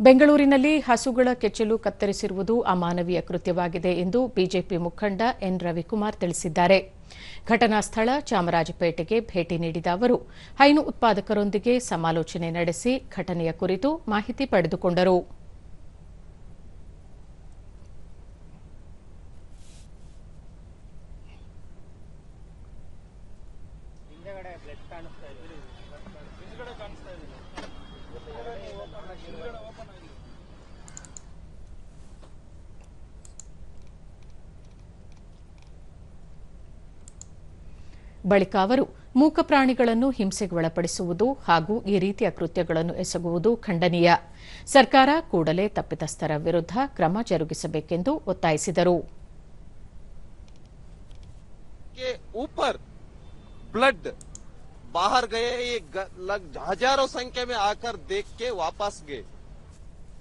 ಬೆಂಗಳೂರಿನಲ್ಲಿ ಹಸುಗಳ ಕೆಚ್ಚಲು ಕತ್ತರಿಸಿರುವುದು ಅಮಾನವೀಯ ಕೃತ್ಯವಾಗಿದೆ ಎಂದು ಬಿಜೆಪಿ ಮುಖಂಡ ಎನ್ ರವಿಕುಮಾರ್ ತಿಳಿಸಿದ್ದಾರೆ. ಘಟನಾ ಸ್ಥಳ ಚಾಮರಾಜಪೇಟೆಗೆ ಭೇಟಿ ನೀಡಿದ ಅವರು, ಹೈನು ಉತ್ಪಾದಕರೊಂದಿಗೆ ಸಮಾಲೋಚನೆ ನಡೆಸಿ ಘಟನೆಯ ಕುರಿತು ಮಾಹಿತಿ ಪಡೆದುಕೊಂಡರು. ಬಳಿಕ ಅವರು ಮೂಕ ಪ್ರಾಣಿಗಳನ್ನು ಹಿಂಸೆಗೆ ಒಳಪಡಿಸುವುದು ಹಾಗೂ ಈ ರೀತಿಯ ಕೃತ್ಯಗಳನ್ನು ಎಸಗುವುದು ಖಂಡನೀಯ ಸರ್ಕಾರ ಕೂಡಲೇ ತಪ್ಪಿತಸ್ಥರ ವಿರುದ್ಧ ಕ್ರಮ ಜರುಗಿಸಬೇಕೆಂದು ಒತ್ತಾಯಿಸಿದರು के ऊपर ब्लड बाहर गए ये ग- लग हजारों संख्या में आकर देख के वापस गए